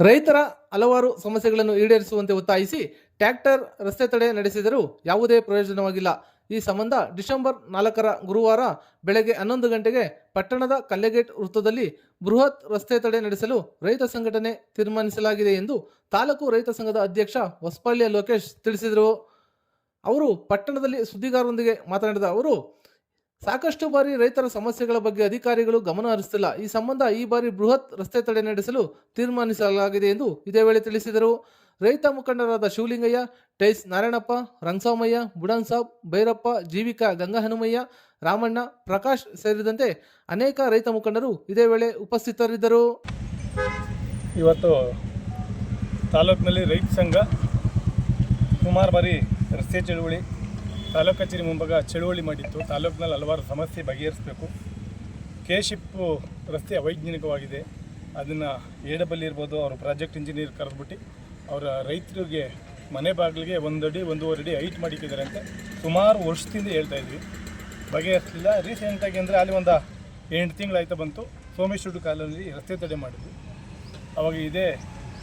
ರೈತರ ಹಲವಾರು ಸಮಸ್ಯೆಗಳನ್ನು ಈಡೇರಿಸುವಂತೆ ಒತ್ತಾಯಿಸಿ ಟ್ರ್ಯಾಕ್ಟರ್ ರಸ್ತೆ ತಡೆ ನಡೆಸಿದರೂ ಯಾವುದೇ ಪ್ರಯೋಜನವಾಗಿಲ್ಲ. ಈ ಸಂಬಂಧ ಡಿಸೆಂಬರ್ ನಾಲ್ಕರ ಗುರುವಾರ ಬೆಳಗ್ಗೆ ಹನ್ನೊಂದು ಗಂಟೆಗೆ ಪಟ್ಟಣದ ಕಲ್ಲೆಗೇಟ್ ವೃತ್ತದಲ್ಲಿ ಬೃಹತ್ ರಸ್ತೆ ತಡೆ ನಡೆಸಲು ರೈತ ಸಂಘಟನೆ ತೀರ್ಮಾನಿಸಲಾಗಿದೆ ಎಂದು ತಾಲೂಕು ರೈತ ಸಂಘದ ಅಧ್ಯಕ್ಷ ಹೊಸಪಳ್ಳಿಯ ಲೋಕೇಶ್ ತಿಳಿಸಿದರು. ಅವರು ಪಟ್ಟಣದಲ್ಲಿ ಸುದ್ದಿಗಾರರೊಂದಿಗೆ ಮಾತನಾಡಿದ ಅವರು ಸಾಕಷ್ಟು ಬಾರಿ ರೈತರ ಸಮಸ್ಯೆಗಳ ಬಗ್ಗೆ ಅಧಿಕಾರಿಗಳು ಗಮನ ಹರಿಸುತ್ತಿಲ್ಲ ಈ ಸಂಬಂಧ ಈ ಬಾರಿ ಬೃಹತ್ ರಸ್ತೆ ತಡೆ ನಡೆಸಲು ತೀರ್ಮಾನಿಸಲಾಗಿದೆ ಎಂದು ಇದೇ ವೇಳೆ ತಿಳಿಸಿದರು. ರೈತ ಮುಖಂಡರಾದ ಶಿವಲಿಂಗಯ್ಯ, ಟೈಸ್ ನಾರಾಯಣಪ್ಪ ರಂಗಸಾಮಯ್ಯ ಬುಡನ್ ಸಾಬ್ ಭೈರಪ್ಪ, ಜೀವಿಕಾ ಗಂಗಹನುಮಯ್ಯ, ರಾಮಣ್ಣ, ಪ್ರಕಾಶ್ ಸೇರಿದಂತೆ ಅನೇಕ ರೈತ ಮುಖಂಡರು ಇದೇ ವೇಳೆ ಉಪಸ್ಥಿತರಿದ್ದರು. ಇವತ್ತು ತಾಲೂಕಿನಲ್ಲಿ ರೈತ ಸಂಘ ಸುಮಾರು ಬಾರಿ ರಸ್ತೆ ಚಳುವಳಿ ತಾಲೂಕು ಕಚೇರಿ ಮುಂಭಾಗ ಚಳುವಳಿ ಮಾಡಿತ್ತು. ತಾಲೂಕಿನಲ್ಲಿ ಹಲವಾರು ಸಮಸ್ಯೆ ಬಗೆಹರಿಸಬೇಕು. ಕೆ ಶಿಪ್ಪು ರಸ್ತೆ ಅವೈಜ್ಞಾನಿಕವಾಗಿದೆ. ಅದನ್ನು ಏಡಬಲ್ಲಿ ಇರ್ಬೋದು, ಅವರು ಪ್ರಾಜೆಕ್ಟ್ ಇಂಜಿನಿಯರ್ ಕರೆದ್ಬಿಟ್ಟು ಅವರ ರೈತರಿಗೆ ಮನೆ ಬಾಗಿಲಿಗೆ ಒಂದು ಅಡಿ ಒಂದೂವರೆ ಅಡಿ ಹೈಟ್ ಮಾಡಿಕ್ಕಿದ್ದಾರೆ ಅಂತ ಸುಮಾರು ವರ್ಷದಿಂದ ಹೇಳ್ತಾ ಇದ್ವಿ. ಬಗೆಹರಿಸಲಿಲ್ಲ. ರೀಸೆಂಟಾಗಿ ಅಂದರೆ ಅಲ್ಲಿ ಒಂದು ಎಂಟು ತಿಂಗಳಾಯ್ತಾ ಬಂತು. ಸೋಮೇಶ್ವರ ಕಾಲದಲ್ಲಿ ರಸ್ತೆ ತಡೆ ಮಾಡಿದ್ವಿ. ಅವಾಗ ಇದೇ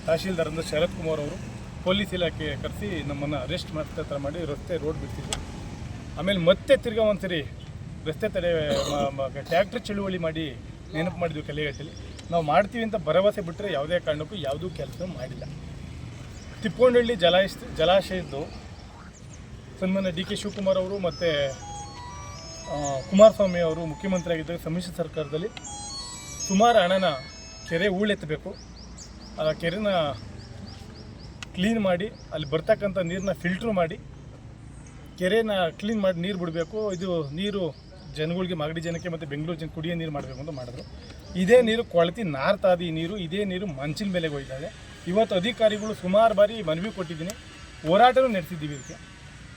ತಹಶೀಲ್ದಾರ್ ಅಂದರೆ ಶರತ್ ಕುಮಾರ್ ಅವರು ಪೊಲೀಸ್ ಇಲಾಖೆ ಕರೆಸಿ ನಮ್ಮನ್ನು ಅರೆಸ್ಟ್ ಮಾಡ್ತಾ ಥರ ಮಾಡಿ ರಸ್ತೆ ರೋಡ್ ಬಿಡ್ತಿದ್ರು. ಆಮೇಲೆ ಮತ್ತೆ ತಿರ್ಗಾ ಒಂದ್ಸರಿ ರಸ್ತೆ ತಡೆ ಟ್ಯಾಕ್ಟ್ರ್ ಚಳುವಳಿ ಮಾಡಿ ನೆನಪು ಮಾಡಿದ್ವಿ ಕಲೆಗಟ್ಟಲ್ಲಿ ನಾವು ಮಾಡ್ತೀವಿ ಅಂತ ಭರವಸೆ ಬಿಟ್ಟರೆ ಯಾವುದೇ ಕಾರಣಕ್ಕೂ ಯಾವುದೂ ಕೆಲಸ ಮಾಡಿಲ್ಲ. ತಿಪ್ಪೋಂಡಳ್ಳಿ ಜಲಾಶ, ಜಲಾಶಯದ್ದು, ಸನ್ಮಾನ್ಯ ಡಿ ಕೆ ಶಿವಕುಮಾರ್ ಅವರು ಮತ್ತು ಕುಮಾರಸ್ವಾಮಿ ಅವರು ಮುಖ್ಯಮಂತ್ರಿ ಆಗಿದ್ದಾಗ ಸಮ್ಮಿಶ್ರ ಸರ್ಕಾರದಲ್ಲಿ ಸುಮಾರು ಹಣನ ಕೆರೆ ಹೂಳೆತ್ತಬೇಕು ಆ ಕೆರೆನ ಕ್ಲೀನ್ ಮಾಡಿ, ಅಲ್ಲಿ ಬರ್ತಕ್ಕಂಥ ನೀರನ್ನ ಫಿಲ್ಟ್ರ್ ಮಾಡಿ ಕೆರೆನ ಕ್ಲೀನ್ ಮಾಡಿ ನೀರು ಬಿಡಬೇಕು. ಇದು ನೀರು ಜನಗಳಿಗೆ, ಮಾಗಡಿ ಜನಕ್ಕೆ ಮತ್ತು ಬೆಂಗಳೂರು ಜನ ಕುಡಿಯೋ ನೀರು ಮಾಡಬೇಕು ಅಂತ ಮಾಡಿದ್ರು. ಇದೇ ನೀರು ಕೊಳತಿ ನಾರ್ತಾದಿ ನೀರು. ಇದೇ ನೀರು ಮಂಚಿನ ಮೇಲೆ ಹೋಯ್ತಾ ಇವತ್ತು ಅಧಿಕಾರಿಗಳು ಸುಮಾರು ಬಾರಿ ಮನವಿ ಕೊಟ್ಟಿದ್ದೀನಿ. ಹೋರಾಟನೂ ನಡೆಸಿದ್ದೀವಿ ಇದಕ್ಕೆ.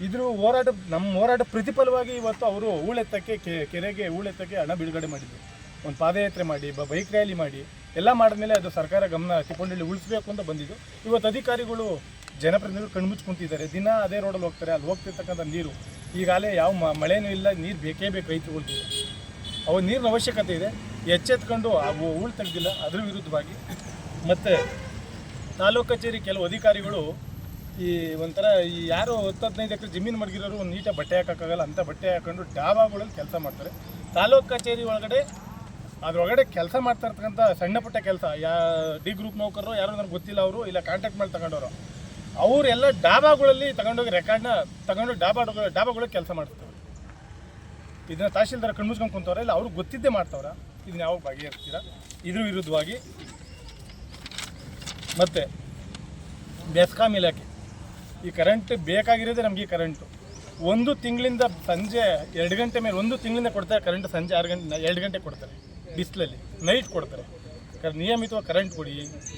ಇದ್ರ ಹೋರಾಟ ನಮ್ಮ ಹೋರಾಟ ಪ್ರತಿಫಲವಾಗಿ ಇವತ್ತು ಅವರು ಹೂಳೆತ್ತಕ್ಕೆ ಕೆರೆಗೆ ಹೂಳೆತ್ತಕ್ಕೆ ಹಣ ಬಿಡುಗಡೆ ಮಾಡಿದ್ರು. ಒಂದು ಪಾದಯಾತ್ರೆ ಮಾಡಿ ಬೈಕ್ ರ್ಯಾಲಿ ಮಾಡಿ. ಎಲ್ಲ ಮಾಡಿದ್ಮೇಲೆ ಅದು ಸರ್ಕಾರ ಗಮನ ಇಲ್ಲಿ ಉಳಿಸ್ಬೇಕು ಅಂತ ಬಂದಿದ್ದು. ಇವತ್ತು ಅಧಿಕಾರಿಗಳು ಜನಪ್ರತಿನಿಧಿಗಳು ಕಣ್ಮುಚ್ಕೊಂತಿದ್ದಾರೆ ದಿನ ಅದೇ ರೋಡಲ್ಲಿ ಹೋಗ್ತಾರೆ, ಅಲ್ಲಿ ಹೋಗ್ತಿರ್ತಕ್ಕಂಥ ನೀರು. ಈಗಾಗಲೇ ಯಾವ ಮಳೆನೂ ಇಲ್ಲ, ನೀರು ಬೇಕೇ ಬೇಕು ರೈತರುಗಳಿಗೆ. ಅವು ನೀರಿನ ಅವಶ್ಯಕತೆ ಇದೆ. ಎಚ್ಚೆತ್ಕೊಂಡು ಅವು ಹೂಳು ತೆಗ್ದಿಲ್ಲ, ಅದ್ರ ವಿರುದ್ಧವಾಗಿ. ಮತ್ತು ತಾಲೂಕು ಕಚೇರಿ ಕೆಲವು ಅಧಿಕಾರಿಗಳು ಈ ಒಂಥರ ಈ ಯಾರು ಹತ್ತು ಹದಿನೈದು ಎಕರೆ ಜಮೀನು ಮಡಗಿರೋರು ನೀಟಾಗಿ ಬಟ್ಟೆ ಹಾಕೋಕ್ಕಾಗಲ್ಲ ಅಂತ ಬಟ್ಟೆ ಹಾಕೊಂಡು ಡಾಬಾಗಳಲ್ಲಿ ಕೆಲಸ ಮಾಡ್ತಾರೆ. ತಾಲೂಕು ಕಚೇರಿ ಒಳಗಡೆ ಅದ್ರೊಳಗಡೆ ಕೆಲಸ ಮಾಡ್ತಾ ಇರ್ತಕ್ಕಂಥ ಸಣ್ಣ ಪುಟ್ಟ ಕೆಲಸ, ಯಾ, ಡಿ ಗ್ರೂಪ್ ನೌಕರರು, ಯಾರು ನನಗೆ ಗೊತ್ತಿಲ್ಲ ಅವರು, ಇಲ್ಲ ಕಾಂಟ್ಯಾಕ್ಟ್ ಮಾಡಿ ತಗೊಂಡವರು. ಅವರೆಲ್ಲ ಡಾಬಾಗಳಲ್ಲಿ ತಗೊಂಡೋಗಿ ರೆಕಾರ್ಡ್ನ ತಗೊಂಡು ಡಾಬಾ ಡಾಬಾಗಳಿಗೆ ಕೆಲಸ ಮಾಡ್ತಾರೆ ಇದನ್ನ ತಹಶೀಲ್ದಾರ ಕಣ್ಮುಚ್ಕೊಂಡು ಕುಂತವ್ರೆ, ಇಲ್ಲ ಅವ್ರಿಗೆ ಗೊತ್ತಿದ್ದೇ ಮಾಡ್ತಾವ್ರ. ಇದನ್ನ ಯಾವಾಗ ಬಗೆಹರಿಸ್ತೀರಾ? ಇದ್ರ ವಿರುದ್ಧವಾಗಿ. ಮತ್ತು ಬೆಸ್ಕಾಮ್ ಇಲಾಖೆ. ಈ ಕರೆಂಟ್ ಬೇಕಾಗಿರೋದೇ ನಮಗೆ ಈ ಕರೆಂಟು ಒಂದು ತಿಂಗಳಿಂದ ಸಂಜೆ ಎರಡು ಗಂಟೆ ಮೇಲೆ, ಒಂದು ತಿಂಗಳಿಂದ ಕೊಡ್ತಾರೆ ಕರೆಂಟ್ ಸಂಜೆ ಆರು ಗಂಟೆ, ಎರಡು ಗಂಟೆ ಕೊಡ್ತಾರೆ. ಬಿಸಿಲಲ್ಲಿ ನೈಟ್ ಕೊಡ್ತಾರೆ. ನಿಯಮಿತವಾಗಿ ಕರೆಂಟ್ ಕೊಡಿ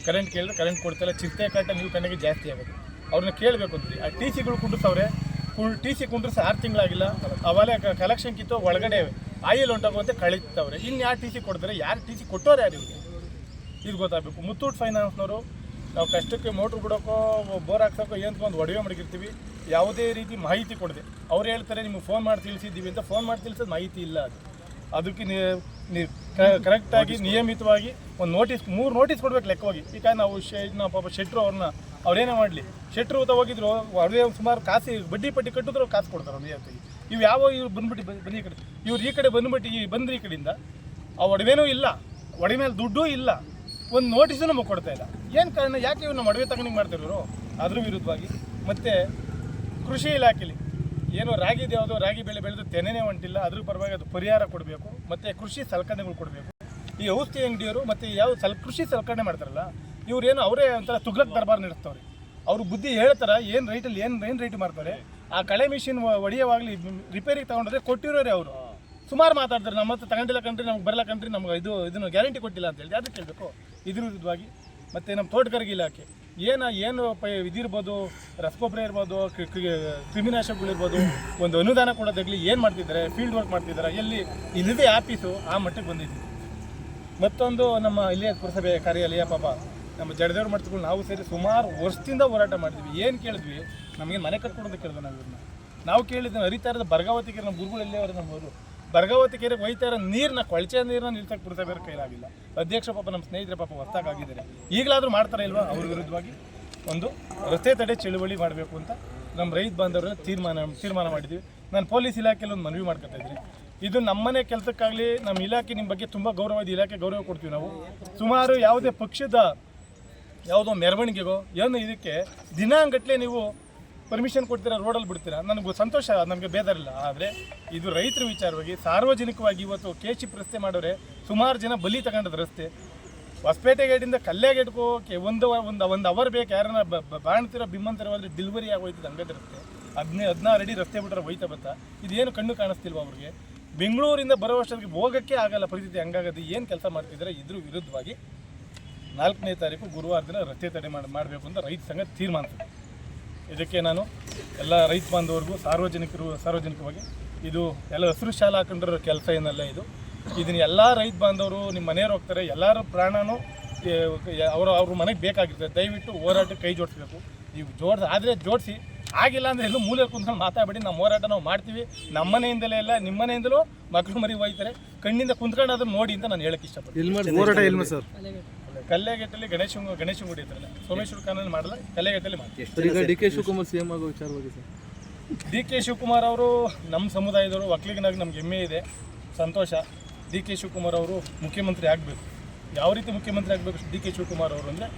ಕರೆಂಟ್ ಕೇಳಿದ್ರೆ ಕರೆಂಟ್ ಕೊಡ್ತಾರೆ ಚಿಂತೆ ಕಾಟ ನೀವು ಕಣ್ಣಿಗೆ ಜಾಸ್ತಿ ಆಗುತ್ತೆ ಅವ್ರನ್ನ ಕೇಳಬೇಕು ಅಂತೀರಿ ಆ ಟಿ ಸಿಗಳು ಕುಂಡಿಸವ್ರೆ ಟಿ ಸಿ ಕುಂಡ್ರಿಸಿ ಆರು ತಿಂಗಳಾಗಿಲ್ಲ. ಅವಾಗಲೇ ಕಲೆಕ್ಷನ್ ಕಿತ್ತು ಒಳಗಡೆ ಆಯಿಲ್ ಹೊಂಟೋಗುವಂತೆ ಕಳೀತವ್ರೆ ಇನ್ನು ಯಾರು ಟಿ ಸಿ ಕೊಡ್ತಾರೆ, ಯಾರು ಟಿ ಸಿ ಕೊಟ್ಟವ್ರೆ ಯಾರು ಇವ್ರಿಗೆ? ಇದು ಗೊತ್ತಾಗಬೇಕು. ಮುತ್ತೂಟ್ ಫೈನಾನ್ಸ್ನವರು ನಾವು ಕಷ್ಟಕ್ಕೆ ಮೋಟ್ರ್ ಬಿಡೋಕೋ, ಬೋರ್ ಹಾಕ್ಸೋಕೋ ಏನು ಒಂದು ಒಡವೆ ಮಡಗಿರ್ತೀವಿ. ಯಾವುದೇ ರೀತಿ ಮಾಹಿತಿ ಕೊಡದೆ. ಅವ್ರು ಹೇಳ್ತಾರೆ, ನಿಮಗೆ ಫೋನ್ ಮಾಡಿ ತಿಳಿಸಿದ್ದೀವಿ ಅಂತ ಫೋನ್ ಮಾಡಿ ತಿಳಿಸೋದು ಮಾಹಿತಿ ಇಲ್ಲ ಅದು. ಅದಕ್ಕೆ ಕರೆಕ್ಟಾಗಿ ನಿಯಮಿತವಾಗಿ ಒಂದು ನೋಟಿಸ್ ಮೂರು ನೋಟಿಸ್ ಕೊಡ್ಬೇಕು ಹೋಗಿ ಈಗ ನಾವು ಶೆ ನಾವು ಪಾಪ ಶೆಟ್ರು ಅವ್ರನ್ನ ಅವ್ರೇನೇ ಮಾಡಲಿ. ಶೆಟ್ರು ಅಂತ ಹೋಗಿದ್ರು ಅವ್ರೇ ಸುಮಾರು ಕಾಸಿ ಬಡ್ಡಿ ಪಟ್ಟಿ ಕಟ್ಟಿದ್ರು ಕಾಸು ಕೊಡ್ತಾರೆ ಅವ್ರು ನಿಯಮಿತವಾಗಿ ಇವು ಯಾವ ಇವ್ರು ಬಂದ್ಬಿಟ್ಟು ಬ- ಬನ್ನಿ ಈ ಕಡೆ. ಇವ್ರು ಈ ಕಡೆ ಬಂದ್ಬಿಟ್ಟು ಈ ಬಂದ್ರಿ ಈ ಕಡೆಯಿಂದ ಆ ಒಡವೆನೂ ಇಲ್ಲ. ಒಡವೆ ಮೇಲೆ ದುಡ್ಡೂ ಇಲ್ಲ. ಒಂದು ನೋಟಿಸು ನಮಗೆ ಕೊಡ್ತಾ ಇಲ್ಲ. ಏನು ಕಾರಣ? ಯಾಕೆ ಇವ್ರು ನಮ್ಮ ಒಡವೆ ತಗೊಂಡು ಮಾಡ್ತಿರೋರು? ಅದ್ರ ವಿರುದ್ಧವಾಗಿ. ಮತ್ತು ಕೃಷಿ ಇಲಾಖೆಲಿ ಏನು ರಾಗಿ ಯಾವುದು ರಾಗಿ ಬೆಳೆ ಬೆಳೆದು ತೆನೆನೇ ಹೊಂಟಿಲ್ಲ, ಅದ್ರ ಪರವಾಗಿ ಅದು ಪರಿಹಾರ ಕೊಡಬೇಕು, ಮತ್ತು ಕೃಷಿ ಸಲಕರಣೆಗಳು ಕೊಡಬೇಕು. ಈ ಔಷಧಿ ಅಂಗಡಿಯವರು ಮತ್ತು ಯಾವ ಸಲ್, ಕೃಷಿ ಸಲಕರಣೆ ಮಾಡ್ತಾರಲ್ಲ ಇವ್ರು ಏನು ಅವರೇ ಒಂಥರ ತುಗ್ಲಕ್ ದರ್ಬಾರ್ ನಡೆಸ್ತವ್ರಿ. ಅವ್ರ ಬುದ್ಧಿ ಹೇಳ್ತಾರೆ, ಏನು ರೈಟಲ್ಲಿ ಏನು ಏನು ರೇಟ್ ಮಾಡ್ತಾರೆ ಆ ಕಳೆ ಮಿಷಿನ್ ಒಡೆಯವಾಗಲಿ ರಿಪೇರಿಗೆ ತಗೊಂಡ್ರೆ ಕೊಟ್ಟಿರೋರೇ ಅವರು. ಸುಮಾರು ಮಾತಾಡ್ತಾರೆ, ನಮ್ಮ ಹತ್ರ ತಗೊಂಡಿಲ್ಲ ಕಂಡ್ರಿ ನಮ್ಗೆ ಬರಲ್ಲ ಕಂಡ್ರಿ ನಮ್ಗೆ ಇದು, ಇದನ್ನು ಗ್ಯಾರಂಟಿ ಕೊಟ್ಟಿಲ್ಲ ಅಂತ ಹೇಳಿ ಯಾರು ಕೇಳಬೇಕು ಇದ್ರ ವಿರುದ್ಧವಾಗಿ ಮತ್ತು ನಮ್ಮ ತೋಟಗಾರಿಕೆ ಇಲಾಖೆ ಏನು ಏನು ಇದಿರ್ಬೋದು, ರಸಗೊಬ್ಬರ ಇರ್ಬೋದು ಕ್ರಿಮಿನಾಶಕಗಳಿರ್ಬೋದು, ಒಂದು ಅನುದಾನ ಕೊಡೋದಾಗಲಿ ಏನು ಮಾಡ್ತಿದ್ದಾರೆ ಫೀಲ್ಡ್ ವರ್ಕ್ ಮಾಡ್ತಿದ್ದಾರೆ, ಎಲ್ಲಿ ಇಲ್ಲದೆ ಆಫೀಸು ಆ ಮಟ್ಟಕ್ಕೆ ಬಂದಿದ್ದೀವಿ. ಮತ್ತೊಂದು ನಮ್ಮ ಇಲ್ಲಿಯ ಪುರಸಭೆ ಕಾರ್ಯಾಲಯ ಪಾಪ, ನಮ್ಮ ಜಡದೇವ್ರ ಮಟ್ಟಗಳು ನಾವು ಸೇರಿ ಸುಮಾರು ವರ್ಷದಿಂದ ಹೋರಾಟ ಮಾಡಿದ್ವಿ. ಏನು ಕೇಳಿದ್ವಿ? ನಮಗೆ ಮನೆ ಕಟ್ಕೊಡೋದಕ್ಕೆ ಕೇಳಿದ್ವಿ ನಾವು ಇವ್ರನ್ನ. ನಾವು ಕೇಳಿದ್ವಿ ಹರಿತಾರದ ಬರ್ಗಾವತಿಗೆ ನಮ್ಮ ಗುರುಗಳು ಎಲ್ಲೇ ಅವರು ನಮ್ಮವರು ಬರ್ಗಾವತಿ ಕೆರೆಗೆ ಒಯ್ತಾ ಇರೋ ನೀರನ್ನ ಕೊಳಚೆ ನೀರನ್ನ ನಿಲ್ತಕ್ಕೆ ಬಿಡ್ತಾ ಬೇರೆ ಕೈಲಾಗಿಲ್ಲ. ಅಧ್ಯಕ್ಷ ಪಾಪ ನಮ್ಮ ಸ್ನೇಹಿತರ ಪಾಪ ಹೊಸ್ತಾಗಿದ್ದಾರೆ ಈಗಲಾದರೂ ಮಾಡ್ತಾರೆ ಇಲ್ವಾ ಅವ್ರ ವಿರುದ್ಧವಾಗಿ? ಒಂದು ರಸ್ತೆ ತಡೆ ಚಳುವಳಿ ಮಾಡಬೇಕು ಅಂತ ನಮ್ಮ ರೈತ ಬಾಂಧವರ ತೀರ್ಮಾನ ತೀರ್ಮಾನ ಮಾಡಿದ್ವಿ ನಾನು ಪೊಲೀಸ್ ಇಲಾಖೆಯಲ್ಲಿ ಒಂದು ಮನವಿ ಮಾಡ್ಕೊತಾ ಇದ್ದೀನಿ. ಇದು ನಮ್ಮನೆ ಕೆಲಸಕ್ಕಾಗಲಿ ನಮ್ಮ ಇಲಾಖೆ ನಿಮ್ಮ ಬಗ್ಗೆ ತುಂಬ ಗೌರವವಾದ ಇಲಾಖೆ ಗೌರವ ಕೊಡ್ತೀವಿ ನಾವು. ಸುಮಾರು ಯಾವುದೇ ಪಕ್ಷದ ಯಾವುದೋ ಮೆರವಣಿಗೆಗೋ, ಏನು ಇದಕ್ಕೆ ದಿನಾಂಗಟ್ಲೆ ನೀವು ಪರ್ಮಿಷನ್ ಕೊಡ್ತೀರಾ ರೋಡಲ್ಲಿ ಬಿಡ್ತೀರಾ? ನನಗೆ ಸಂತೋಷ, ನಮಗೆ ಬೇದರಿಲ್ಲ ಆದರೆ ಇದು ರೈತರ ವಿಚಾರವಾಗಿ ಸಾರ್ವಜನಿಕವಾಗಿ ಇವತ್ತು ಕೆ ಚಿಪ್ ರಸ್ತೆ ಮಾಡೋರೆ ಸುಮಾರು ಜನ ಬಲಿ ತಗೊಂಡದ ರಸ್ತೆ. ಹೊಸಪೇಟೆ ಗೇಟಿಂದ ಕಲ್ಲೇ ಗೇಟ್ಗೆ ಒಂದು ಒಂದು ಒಂದು ಅವರ್ ಬೇಕು. ಯಾರನ್ನ ಬಾಣ್ತಿರೋ ಬಿಮ್ಮಂತಿರೋ ಅಂದರೆ ಡಿಲಿವರಿ ಆಗೋಯ್ತದೆ ಹಂಗದ ರಸ್ತೆ. ಹದಿನೈದು ಹದಿನಾರು ಅಡಿ ರಸ್ತೆ ಬಿಟ್ರೆ ಹೋಯ್ತಾ ಬತ್ತಾ? ಇದೇನು ಕಣ್ಣು ಕಾಣಿಸ್ತಿಲ್ವ ಅವ್ರಿಗೆ? ಬೆಂಗಳೂರಿಂದ ಬರೋ ಹೋಗೋಕ್ಕೆ ಆಗಲ್ಲ ಪರಿಸ್ಥಿತಿ ಹಂಗಾಗದು ಏನು ಕೆಲಸ ಮಾಡ್ತಿದ್ದಾರೆ ಇದ್ರ ವಿರುದ್ಧವಾಗಿ ನಾಲ್ಕನೇ ತಾರೀಕು ಗುರುವಾರ ದಿನ ರಸ್ತೆ ತಡೆ ಮಾಡಿ, ಮಾಡಬೇಕು ಅಂತ ರೈತ ಸಂಘ ತೀರ್ಮಾನಿಸಿದೆ. ಇದಕ್ಕೆ ನಾನು ಎಲ್ಲ ರೈತ ಬಾಂಧವರಿಗೂ ಸಾರ್ವಜನಿಕರು, ಸಾರ್ವಜನಿಕವಾಗಿ ಇದು ಎಲ್ಲ ಹಸಿರು ಶಾಲೆ ಹಾಕೊಂಡಿರೋ ಕೆಲಸ ಏನಲ್ಲ ಇದು. ಇದನ್ನ ಎಲ್ಲ ರೈತ ಬಾಂಧವರು ನಿಮ್ಮ ಮನೆಯವ್ರು ಹೋಗ್ತಾರೆ, ಎಲ್ಲರ ಪ್ರಾಣನೂ ಅವರು, ಅವ್ರ ಮನೆಗೆ ಬೇಕಾಗಿರ್ತದೆ. ದಯವಿಟ್ಟು ಹೋರಾಟ ಕೈ ಜೋಡಿಸ್ಬೇಕು. ನೀವು ಜೋಡ್ಸ, ಆದರೆ ಜೋಡಿಸಿ, ಆಗಿಲ್ಲ ಅಂದರೆ ಎಲ್ಲೂ ಮೂಲೆ ಕುಂತ್ಕೊಂಡು ಮಾತಾಡಬೇಡಿ. ನಮ್ಮ ಹೋರಾಟ ನಾವು ಮಾಡ್ತೀವಿ. ನಮ್ಮ ಮನೆಯಿಂದಲೇ ಇಲ್ಲ ನಿಮ್ಮ ಮನೆಯಿಂದಲೂ ಮಕ್ಕಳು ಮರಿ ಹೋಯ್ತಾರೆ ಕಣ್ಣಿಂದ ಕುಂತ್ಕೊಂಡು ಅದನ್ನು ನೋಡಿ ಅಂತ ನಾನು ಹೇಳಕ್ಕೆ ಇಷ್ಟಪಡ್ತೀನಿ. ಕಲ್ಲೆಗೆಟ್ಟಲ್ಲಿ ಗಣೇಶ ಗುಡಿ ಇದ್ರಲ್ಲ ಸೋಮೇಶ್ವರ ಕಾನಲ್ಲಿ ಮಾಡಲ್ಲ ಕಲ್ಲೆಗೆಟ್ಟಲ್ಲಿ ಮಾಡ್ತೀವಿ. ಈಗ D K Shivakumar C M ಆಗೋ ವಿಚಾರವಾಗಿ ಸರ್? ಡಿ ಕೆ ಶಿವಕುಮಾರ್ ಅವರು ನಮ್ಮ ಸಮುದಾಯದವರು ಒಕ್ಕಲಿಗನಾಗಿ ನಮ್ಗೆ ಹೆಮ್ಮೆ ಇದೆ ಸಂತೋಷ. ಡಿ ಕೆ ಶಿವಕುಮಾರ್ ಅವರು ಮುಖ್ಯಮಂತ್ರಿ ಆಗಬೇಕು. ಯಾವ ರೀತಿ ಮುಖ್ಯಮಂತ್ರಿ ಆಗಬೇಕು ಡಿ ಕೆ ಶಿವಕುಮಾರ್ ಅವರು ಅಂದರೆ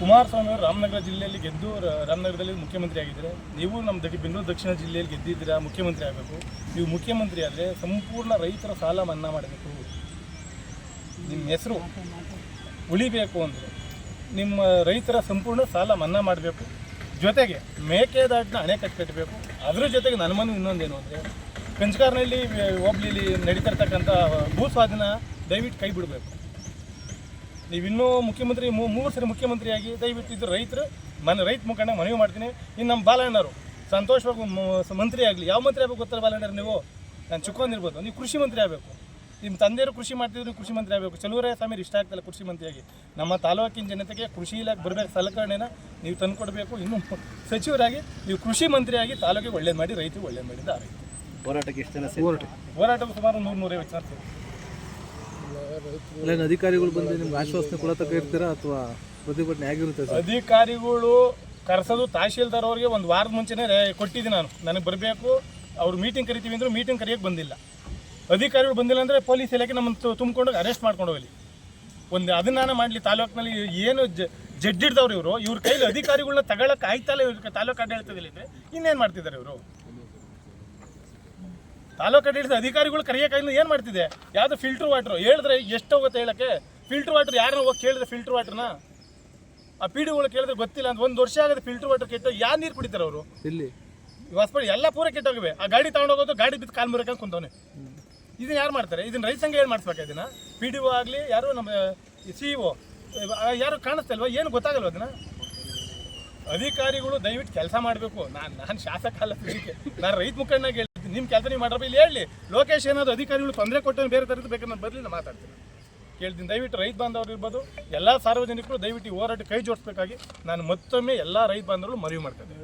ಕುಮಾರಸ್ವಾಮಿ ಅವರು ರಾಮನಗರ ಜಿಲ್ಲೆಯಲ್ಲಿ ಗೆದ್ದು ರಾಮನಗರದಲ್ಲಿ ಮುಖ್ಯಮಂತ್ರಿ ಆಗಿದ್ದಾರೆ ನೀವು ನಮ್ಮ ದಕ್ಷ ಬೆಂಗಳೂರು ದಕ್ಷಿಣ ಜಿಲ್ಲೆಯಲ್ಲಿ ಗೆದ್ದಿದ್ದೀರಾ ಮುಖ್ಯಮಂತ್ರಿ ಆಗಬೇಕು. ನೀವು ಮುಖ್ಯಮಂತ್ರಿ ಆದರೆ ಸಂಪೂರ್ಣ ರೈತರ ಸಾಲ ಮನ್ನಾ ಮಾಡಬೇಕು. ನಿಮ್ಮ ಹೆಸರು ಉಳಿಬೇಕು ಅಂದರೆ ನಿಮ್ಮ ರೈತರ ಸಂಪೂರ್ಣ ಸಾಲ ಮನ್ನಾ ಮಾಡಬೇಕು. ಜೊತೆಗೆ ಮೇಕೆದಾಟಿನ ಅಣೆಕಟ್ಟು ಕಟ್ಟಬೇಕು ಅದ್ರ ಜೊತೆಗೆ ನನ್ನ ಮನೆ ಇನ್ನೊಂದೇನು ಅಂದರೆ ಕಂಚಕಾರ್ನಹಳ್ಳಿ ಹೋಬ್ಳಿಲಿ ನಡೀತಾ ಇರ್ತಕ್ಕಂಥ ಭೂ ಸ್ವಾಧೀನ ದಯವಿಟ್ಟು ಕೈ ಬಿಡಬೇಕು. ನೀವಿನ್ನೂ ಮುಖ್ಯಮಂತ್ರಿ ಮೂರು ಸರಿ ಮುಖ್ಯಮಂತ್ರಿಯಾಗಿ ದಯವಿಟ್ಟು ಇದು ರೈತರು, ಮನೆ, ರೈತ ಮುಖಂಡ ಮನವಿ ಮಾಡ್ತೀನಿ. ಇನ್ನು ನಮ್ಮ ಬಾಲಣ್ಣರು, ಸಂತೋಷವಾಗಿ ಮಂತ್ರಿ ಆಗಲಿ ಯಾವ ಮಂತ್ರಿ ಆಗಬೇಕು ಗೊತ್ತಲ್ಲ ಬಾಲಣ್ಣರು ನೀವು? ನಾನು ಚಿಕ್ಕೊಂಡಿರ್ಬೋದು ನೀವು ಕೃಷಿ ಮಂತ್ರಿ ಆಗಬೇಕು. ನಿಮ್ಮ ತಂದೆಯವರು ಕೃಷಿ ಮಾಡ್ತಿದ್ರು ಕೃಷಿ ಮಂತ್ರಿ ಆಗಬೇಕು. ಚಲುವರಾಯ ಸ್ವಾಮಿ ಇಷ್ಟ ಆಗ್ತಲ್ಲ ಕೃಷಿ ಮಂತ್ರಿಯಾಗಿ. ನಮ್ಮ ತಾಲೂಕಿನ ಜನತೆಗೆ ಕೃಷಿ ಇಲಾಖೆ ಬರಬೇಕು ಸಲಕರಣೆನ ನೀವು ತಂದುಕೊಡ್ಬೇಕು ಇನ್ನು ಸಚಿವರಾಗಿ ನೀವು ಕೃಷಿ ಮಂತ್ರಿಯಾಗಿ ತಾಲೂಕಿಗೆ ಒಳ್ಳೇದು ಮಾಡಿ ರೈತರಿಗೆ ಒಳ್ಳೇದು ಮಾಡಿದ ರೈತ ಹೋರಾಟಕ್ಕೆ ಎಷ್ಟು ಜನ ಹೋರಾಟ. ಹೋರಾಟಕ್ಕೆ ಸುಮಾರು ನೂರು ನೂರೈವತ್ತು ಜನ ಸೇರಿ ಅಧಿಕಾರಿಗಳು ಬಂದು ನಿಮ್ಗೆ ಆಶ್ವಾಸನೆ ಕೊಡತಕ್ಕ ಇರ್ತೀರಾ ಅಥವಾ ಪ್ರತಿಭಟನೆ ಆಗಿರುತ್ತೆ ಸರ್? ಅಧಿಕಾರಿಗಳು ಕರೆಸೋದು ತಹಶೀಲ್ದಾರ್ ಅವ್ರಿಗೆ ಒಂದು ವಾರದ ಮುಂಚೆನೇ ರೇ- ಕೊಟ್ಟಿದ್ದೀನಿ ನಾನು. ನನಗೆ ಬರಬೇಕು ಅವ್ರು ಮೀಟಿಂಗ್ ಕರಿತೀವಿ ಅಂದ್ರೆ ಮೀಟಿಂಗ್ ಕರೆಯೋಕ್ಕೆ ಬಂದಿಲ್ಲ. ಅಧಿಕಾರಿಗಳು ಬಂದಿಲ್ಲ ಅಂದರೆ ಪೊಲೀಸ್ ಇಲಾಖೆ ನಮ್ಮನ್ನು ತುಂಬಿಕೊಂಡು ಅರೆಸ್ಟ್ ಮಾಡ್ಕೊಂಡು ಹೋಗಲಿ. ಒಂದು ಅದನ್ನ ಮಾಡಲಿ ತಾಲೂಕಿನಲ್ಲಿ ಏನು ಜಡ್ಡಿಡ್ದವ್ರು ಇವರು ಇವ್ರ ಕೈಲಿ ಅಧಿಕಾರಿಗಳನ್ನ ತಗೊಳಕ್ಕೆ ಆಯ್ತಲ್ಲ ಇವ್ರ ತಾಲೂಕು ಆಡಳಿತದಲ್ಲಿ ಇನ್ನೇನು ಮಾಡ್ತಿದ್ದಾರೆ ಇವರು? ತಾಲೂಕು ಆಡಳಿತ ಅಧಿಕಾರಿಗಳು ಕರೆಯೋಕಾಗಿಲ್ಲ ಏನು ಮಾಡ್ತಿದೆ? ಯಾವುದು ಫಿಲ್ಟರ್ ವಾಟ್ರು ಹೇಳಿದ್ರೆ ಎಷ್ಟು ಹೋಗುತ್ತೆ ಹೇಳಕ್ಕೆ? ಫಿಲ್ಟರ್ ವಾಟರ್ ಯಾರನ್ನ ಹೋಗಿ ಕೇಳಿದ್ರೆ ಫಿಲ್ಟರ್ ವಾಟರ್ನ ಆ ಪಿ ಡಿಗಳು ಕೇಳಿದ್ರೆ ಗೊತ್ತಿಲ್ಲ ಅಂತ ಒಂದು ವರ್ಷ ಆಗದೆ ಫಿಲ್ಟರ್ ವಾಟರ್ ಕೆಟ್ಟು ಯಾರು ನೀರು ಕುಡಿತಾರೆ ಅವರು? ಇಲ್ಲಿ. ಹೊಸಪಡಿ ಎಲ್ಲ ಪೂರ ಕೆಟ್ಟೋಗಿವೆ. ಆ ಗಾಡಿ ತಗೊಂಡೋಗೋದು ಗಾಡಿ ಬಿದ್ದು ಕಾಲು ಮುರಕಂತ ಕುಂತವನೆ. ಇದನ್ನ ಯಾರು ಮಾಡ್ತಾರೆ? ಇದನ್ನ ರೈತ ಸಂಘ ಏನು ಮಾಡಿಸ್ಬೇಕು ಇದನ್ನ? ಪಿ ಡಿ ಒ ಆಗಲಿ ಯಾರು ನಮ್ಮ ಸಿ ಇ ಒ ಯಾರು ಕಾಣಿಸ್ತಾ ಇಲ್ವಾ ಏನು ಗೊತ್ತಾಗಲ್ವ ಅದನ್ನ ಅಧಿಕಾರಿಗಳು ದಯವಿಟ್ಟು ಕೆಲಸ ಮಾಡಬೇಕು. ನಾನು ನಾನು ಶಾಸಕ ಅಲ್ಲ ಇದಕ್ಕೆ. ನಾನು ರೈತ ಮುಖಂಡನಾಗಿ ಹೇಳ್ತೀನಿ. ನಿಮ್ಮ ಕೆಲಸ ನೀವು ಮಾಡ್ರಪ್ಪ. ಇಲ್ಲಿ ಹೇಳಿ ಲೋಕೇಶ್ ಏನಾದ್ರು ಅಧಿಕಾರಿಗಳು ತೊಂದರೆ ಕೊಟ್ಟು ಬೇರೆ ಥರದ್ದು ಬೇಕು ನಾನು ಬದಲಿಲ್ಲ ನಾನು ಮಾತಾಡ್ತೀನಿ. ಕೇಳ್ತೀನಿ. ದಯವಿಟ್ಟು ರೈತ ಬಾಂಧವರು ಇರ್ಬೋದು ಎಲ್ಲ ಸಾರ್ವಜನಿಕರು ದಯವಿಟ್ಟು ಈ ಹೋರಾಟ ಕೈ ಜೋಡಿಸ್ಬೇಕಾಗಿ ನಾನು ಮತ್ತೊಮ್ಮೆ ಎಲ್ಲ ರೈತ ಬಾಂಧವರು ಮನವಿ ಮಾಡ್ತೇನೆ.